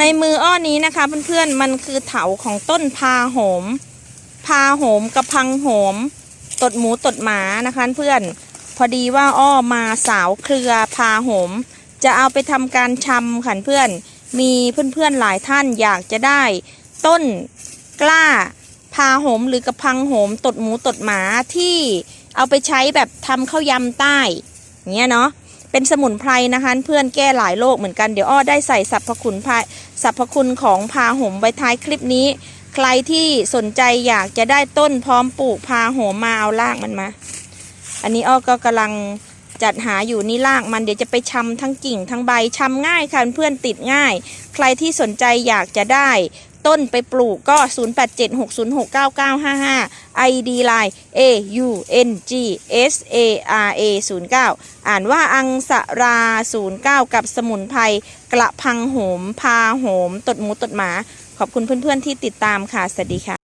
ในมืออ้อนี้นะคะเพื่อนๆมันคือเถาของต้นพาโหม พาโหมกระพังโหม ตดหมูตดหมานะคะเพื่อนพอดีว่าอ้อมาสาวเครือพาโหม จะเอาไปทำการชำขันเพื่อน มีเพื่อนๆหลายท่านอยากจะได้ ต้นกล้าพาโหมหรือกระพังโหมตดหมูตดหมาที่เอาไปใช้แบบทำข้าวยำใต้เงี้ยเนาะ เป็นสมุนไพรนะคะเพื่อนแก้หลายโรคเหมือนกันเดี๋ยวอ้อได้ใส่สรรพคุณพสรรพคุณของพาหมไว้ท้ายคลิปนี้ ใครที่สนใจอยากจะได้ต้นพร้อมปลูกพาหมมาเอารากมันมา อันนี้อ้อก็กำลังจัดหาอยู่นี่รากมันเดี๋ยวจะไปชำทั้งกิ่งทั้งใบชำง่ายค่ะเพื่อนติดง่าย ใครที่สนใจอยากจะได้ ต้นไปปลูกก็ 0876069955 ID Line A U N G S A R A 09อ่านว่าอังสรา 09 กับสมุนไพรกระพังโหม พาโหม ตดหมูตดหมา ขอบคุณเพื่อนๆที่ติดตามค่ะ สวัสดีค่ะ